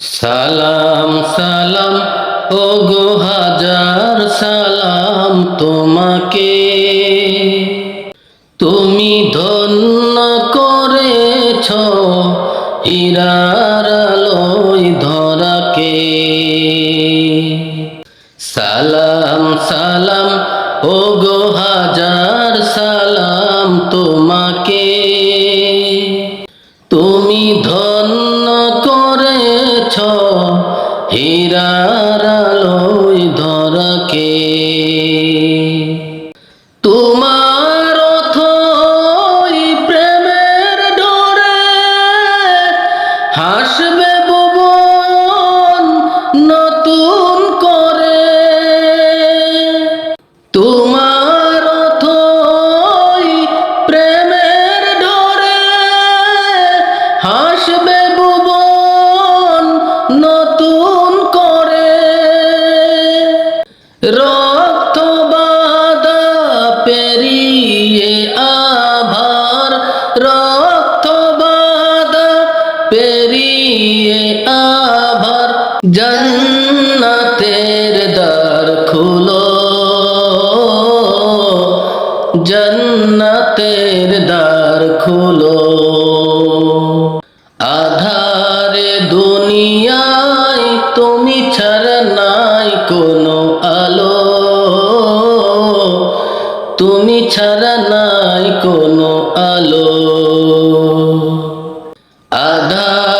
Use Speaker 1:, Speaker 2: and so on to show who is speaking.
Speaker 1: সালাম সালাম ও গো হাজার সালাম তোমাকে। তুমি ধন্য করেছ ইরার আলোয় ধরাকে। সালাম সালাম ও গো হাজার সালাম তোমাকে। করেছ হীরার ধরাকে তোমার পেরিয়ে আভার জন্নতের দ্বার খুলো। জন্নতের দ্বার খুলো। আধারে দুনিয়ায় তুমি ছাড়া নাই কোনো আলো। তুমি ছাড়া নাই কোনো আলো। আধারে